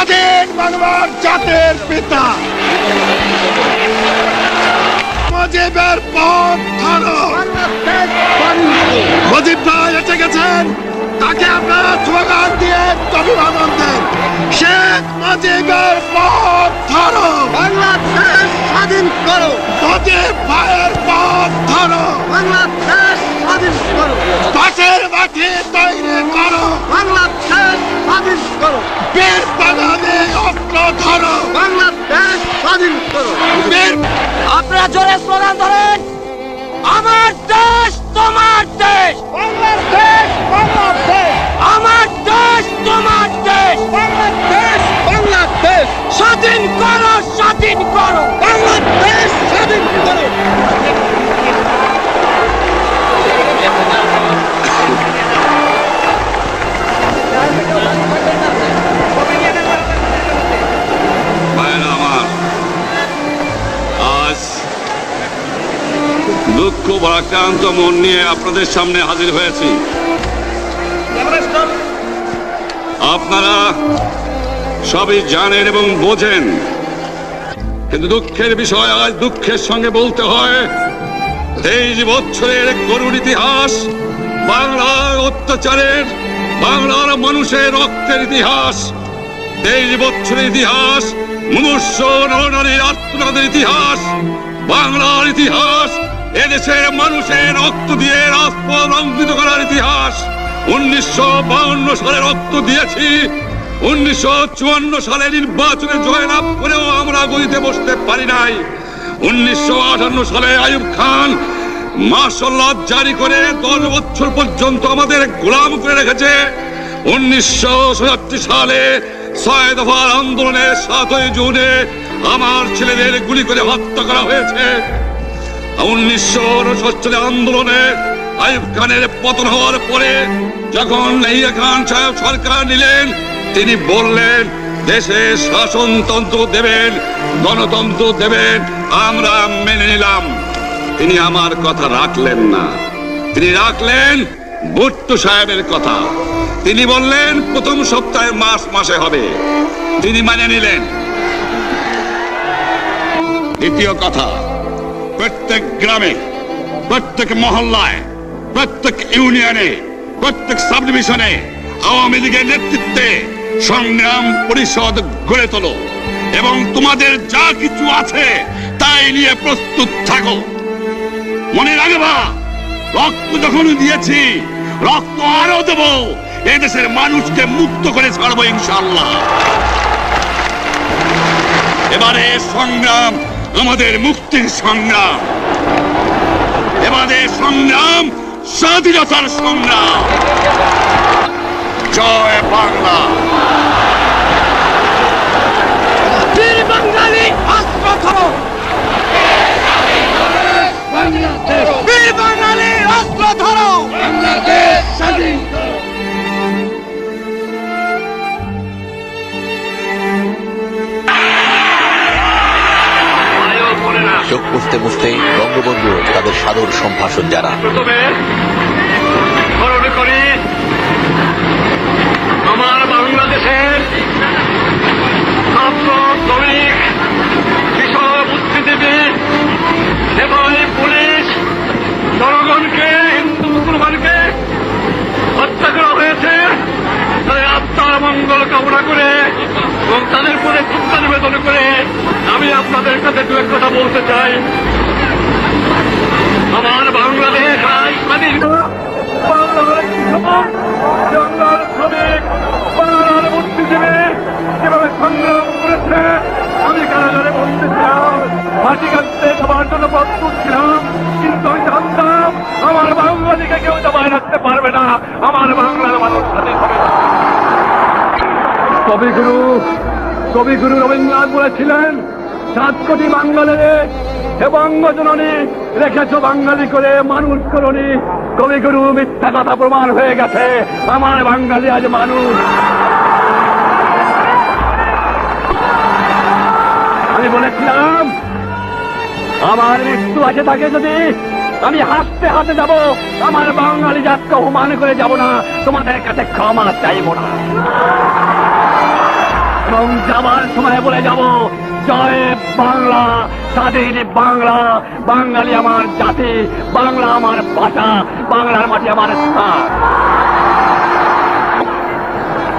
স্বাধীন বাংলার জাতের পিতা। মুজিবের পথ ধরো। মুজিব ভাই এসে গেছেন। তাকে আপনারা স্লোগান দিয়ে অভিবাদন দেন শেখ মুজিবের পথ ধরো। বাংলাদেশ স্বাধীন করো। মুজিব ভাইয়ের পথ ধরো। বাংলাদেশ স্বাধীন করো। পাশের মাঠে তৈরি করো। বাংলাদেশ আপনারা জোরে স্লোগান ধরেন। আমার দেশ তোমার দেশ। বাংলাদেশ বাংলাদেশ আমার দেশ তোমার দেশ। বাংলাদেশ বাংলাদেশ স্বাধীন করো স্বাধীন করো। বাংলাদেশ স্বাধীন করো। দুঃখ ভারাক্রান্ত মন নিয়ে আপনাদের সামনে হাজির হয়েছি। আপনারা সবই জানেন এবং বোঝেন। কিন্তু দুঃখের বিষয় আজ দুঃখের সঙ্গে বলতে হয়, তেইশ বছরের করুণ ইতিহাস, বাংলার অত্যাচারের, বাংলার মানুষের রক্তের ইতিহাস, তেইশ বছরের ইতিহাস মুমূর্ষ নরনারীর আত্মনাদের ইতিহাস, বাংলার ইতিহাস এদেশের মানুষের রক্ত দিয়ে রাজপথ রঙ্কিত করার ইতিহাস। উনিশশো সালে রক্ত দিয়েছি। উনিশশো চুয়ান্ন সালে নির্বাচনে জয়লাভ করেও আমরা গদিতে বসতে পারি নাই। উনিশশো আটান্ন সালে আয়ুব খান মার্শাল্লাহ জারি করে দশ বছর পর্যন্ত আমাদের গোলাম করে রেখেছে। উনিশশো সাতাত্তর সালে ছয় দফার আন্দোলনের সাতই জুনে আমার ছেলেদের গুলি করে হত্যা করা হয়েছে। উনিশশো সালে আন্দোলনে আইব খানের পতন হওয়ার পরে যখন লাহিয়া খান সাহেব সরকার নিলেন, তিনি বললেন, দেশে শাসনতন্ত্র দেবেন, গণতন্ত্র দেবেন, আমরা মেনে নিলাম। তিনি আমার কথা রাখলেন না। তিনি রাখলেন ভুট্টো সাহেবের কথা। তিনি বললেন, প্রথম সপ্তাহে মাস মাসে হবে। তিনি মানে নিলেন। দ্বিতীয় কথা প্রত্যেক গ্রামে, প্রত্যেক মহল্লায়, প্রত্যেক ইউনিয়নে, প্রত্যেক সাব ডিভিশনে আওয়ামী লীগের নেতৃত্বে সংগ্রাম পরিষদ গড়ে তোলো এবং তোমাদের যা কিছু আছে তাই নিয়ে প্রস্তুত থাকো। মনে রাখবা, রক্ত যখন দিয়েছি, রক্ত আরও দেবো, এদেশের মানুষকে মুক্ত করে ছাড়বো ইনশাল্লাহ এবারে সংগ্রাম আমাদের মুক্তির সংগ্রাম। এবারে সংগ্রাম স্বাধীনতার সংগ্রাম। জয় বাংলা। চোখ মুছতে বঙ্গবন্ধু তাদের সাদর সম্ভাষণ জানান। আমার মুসলমানকে হত্যা হয়েছে। তাদের আত্মার মঙ্গল কামনা করে এবং তাদের প্রতি শ্রদ্ধা নিবেদন করে আমি আপনাদের কাছে দু এক কথা বলতে চাই। আমার বাংলাদেশ আজ সংগ্রাম করেছে কিন্তু আমার বাংলাদেশকে কেউ দবায় রাখতে পারবে না। আমার বাংলার মানুষ স্বাধীন হবে। কবিগুরু কবিগুরু রবীন্দ্রনাথ বলেছিলেন, সাত কোটি বাঙালিরে হে বঙ্গজননী রেখেছ বাঙালি করে, মানুষ করনি। কবিগুরু, মিথ্যা কথা প্রমাণ হয়ে গেছে। আমার বাঙালি আজ মানুষ। আমি বলেছিলাম, আমার মৃত্যু আছে থাকে যদি আমি হাসতে হাতে যাব, আমার বাঙালি জাতকে অপমান করে যাব না, তোমাদের কাছে ক্ষমা চাইব না। এবং যাবার সময় বলে যাব, জয় বাংলা, স্বাধীন বাংলা, বাঙালি আমার জাতি, বাংলা আমার ভাষা, বাংলার মাটি আমার স্থান।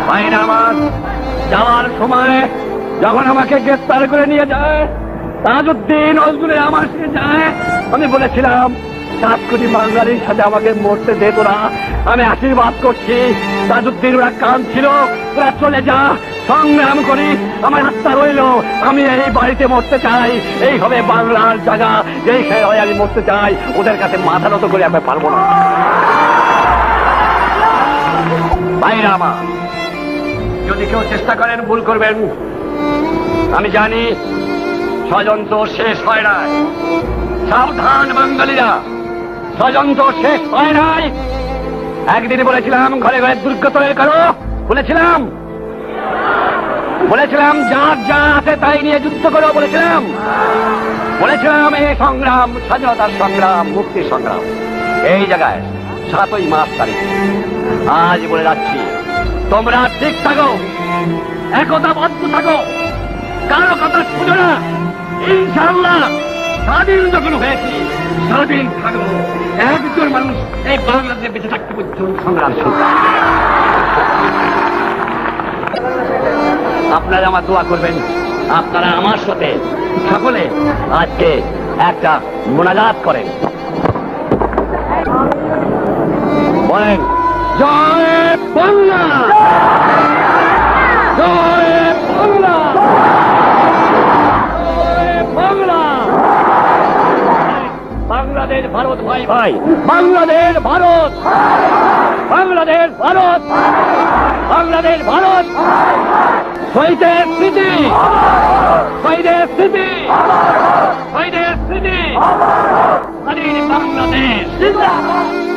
ভাইরা আমার যাওয়ার সময় যখন আমাকে গ্রেফতার করে নিয়ে যায়, তাজউদ্দিন নজরুলে আমার সাথে যায়, আমি বলেছিলাম, সাত কোটি বাঙালির সাথে আমাকে মরতে দে তোরা। আমি আশীর্বাদ করছি। তাজউদ্দিন ওরা কান ছিল ওরা চলে যা সংগ্রাম করি। আমার আত্মা রইল, আমি এই বাড়িতে মরতে চাই। এই হবে বাংলার জায়গা, যেই খেয়ে হয় আমি মরতে চাই। ওদের কাছে মাথা নত করে আমি পারব না। ভাইরা আমার। যদি কেউ চেষ্টা করেন, ভুল করবেন। আমি জানি, ষড়যন্ত্র শেষ হয় নাই। সাবধান বাঙালিরা। ষড়যন্ত্র শেষ হয় নাই। একদিন বলেছিলাম, ঘরে ঘরে দুর্গ তৈরি করো বলেছিলাম বলেছিলাম, যার যা আছে তাই নিয়ে যুদ্ধ করো বলেছিলাম। বলেছিলাম এই সংগ্রাম, স্বাধীনতার সংগ্রাম, মুক্তির সংগ্রাম। এই জায়গায় সাতই মাস তারিখ। আজ বলে যাচ্ছি, তোমরা ঠিক থাকো, একতাবদ্ধ থাকো। কারও কথা শুনো না। ইনশাল্লাহ স্বাধীন যখন হয়েছি, স্বাধীন থাকো একজন মানুষ এই বাংলাদেশে বেঁচে থাকতে পর্যন্ত সংগ্রাম শুরু আপনারা আমার দোয়া করবেন। আপনারা আমার সাথে সকলে আজকে একটা মোনাজাত করেন। বলেন, জয় বাংলা! জয় বাংলা! বাংলা! বাংলাদেশ ভারত, ভাই ভাই। বাংলাদেশ ভারত! বাংলাদেশ ভারত! বাংলাদেশ ভারত! শহীদের স্মৃতি শহীদের স্মৃতি শহীদের স্মৃতি স্বাধীন বাংলাদেশ।